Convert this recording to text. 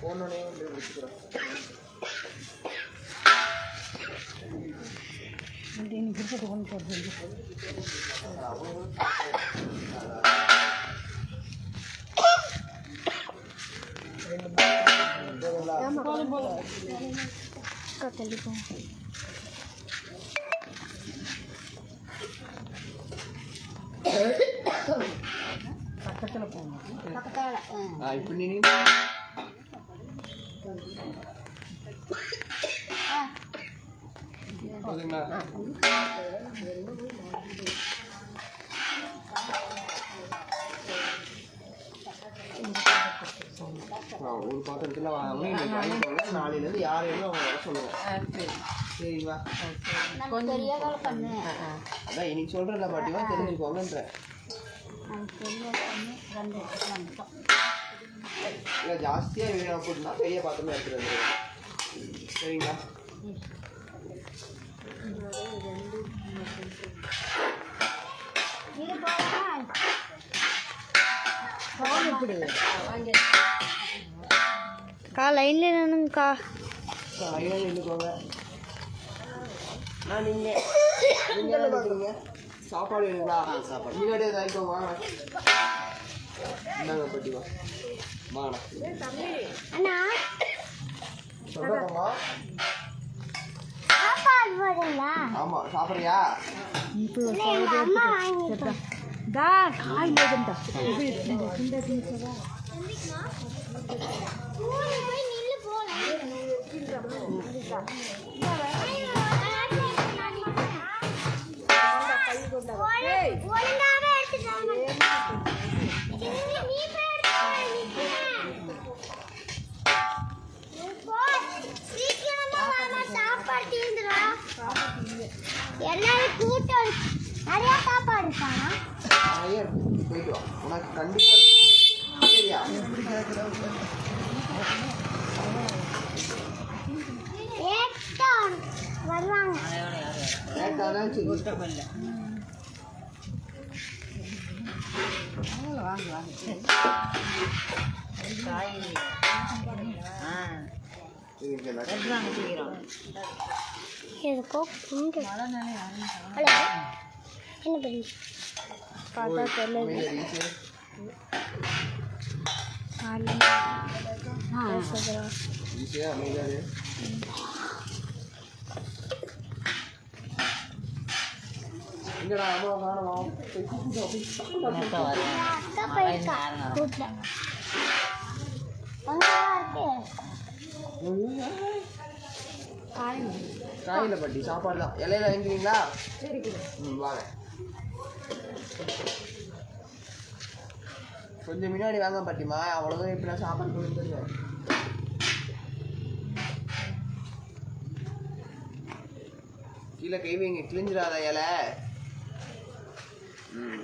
போனோடனே வந்து வச்சுக்கிறோம் பக்கத்தில் இப்போ நீ ஒரு பாத்திரத்தில் வாங்கணும் நாளையிலேருந்து யாரையும் அவங்க வர சொல்லுவோம் நான் பெரியவள் பண்ணு அதான் இன்னைக்கு சொல்கிறேன்ல பாட்டிமா தெரிஞ்சுக்கோங்கன்ற. இல்லை ஜாஸ்தியாக வேணும் அப்படின்னா பெரிய பாத்திரமே எடுத்துகிட்டு வந்துடுவோம் சரிங்களா? இது போதுமா கா லைன்ல நின்னுங்கக்கா ஐயா நின்றுக்கோங்க நான் நீங்கள் நீங்கள் என்ன பண்ணுறீங்க சாப்பாடு வேணுங்களா சாப்பாடு முன்னாடியே வாங்கிக்கோங்க வாங்க இந்தாங்க பாட்டிமா வாங்க அண்ணா சொல்கிறோம்மா சாப்பாடு போடுங்களா ஆமாம் சாப்பிட்றியா எங்க அம்மா வாங்கி தா காய் లేదంట ஒழுங்காவே எல்லாரும் கூட்டம் நிறைய சாப்பாடு இருக்கானா? நிறைய இருக்கு. போயிட்டு வா. உனக்கு கண்டிப்பாக சரியா? ஏட்டா வருவாங்க. லேட்டாக சரி இதுக்கு என்ன எதுக்கோ ஹலோ என்ன பண்ணி? பார்த்தா தெரியல. எங்கடா அம்மா காணோம் போய் கூப்பிட்டு வா, காயில் பட்டி சாப்பாடு தான் இலையில வாங்கிக்கிறீங்களா ம் வாங்க. கொஞ்சம் முன்னாடி வாங்க பாட்டிமா அவ்வளோதான் இப்போ நான் சாப்பாடு கொடுத்துருவேன் கீழே கை வைங்க கிழிஞ்சிடாத இலை. ம்.